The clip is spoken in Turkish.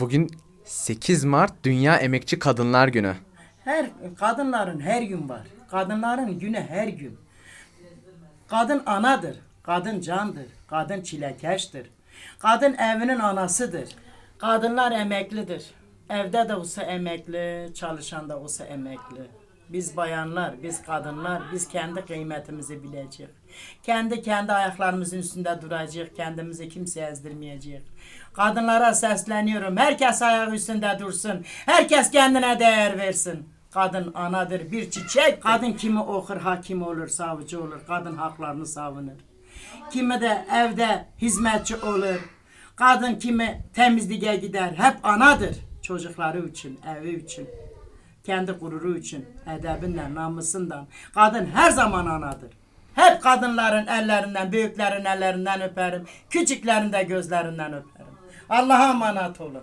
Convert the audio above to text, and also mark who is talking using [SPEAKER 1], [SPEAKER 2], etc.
[SPEAKER 1] Bugün 8 Mart Dünya Emekçi Kadınlar Günü.
[SPEAKER 2] Her kadınların her gün var. Kadınların günü her gün. Kadın anadır. Kadın candır. Kadın çilekeştir. Kadın evinin anasıdır. Kadınlar emeklidir. Evde de olsa emekli, çalışan da olsa emekli. Biz bayanlar, biz kadınlar, biz kendi kıymetimizi bileceğiz. Kendi kendi ayaklarımızın üstünde duracağız. Kendimizi kimseye ezdirmeyeceğiz. Kadınlara sesleniyorum. Herkes ayak üstünde dursun. Herkes kendine değer versin. Kadın anadır, bir çiçek. Kadın kimi okur, hakim olur, savcı olur. Kadın haklarını savunur. Kimi de evde hizmetçi olur. Kadın kimi temizliğe gider. Hep anadır. Çocukları için, evi için. Kendi gururu için, edebinden, namusundan. Kadın her zaman anadır. Hep kadınların ellerinden, büyüklerin ellerinden öperim. Küçüklerin de gözlerinden öperim. Allah'a emanet olun.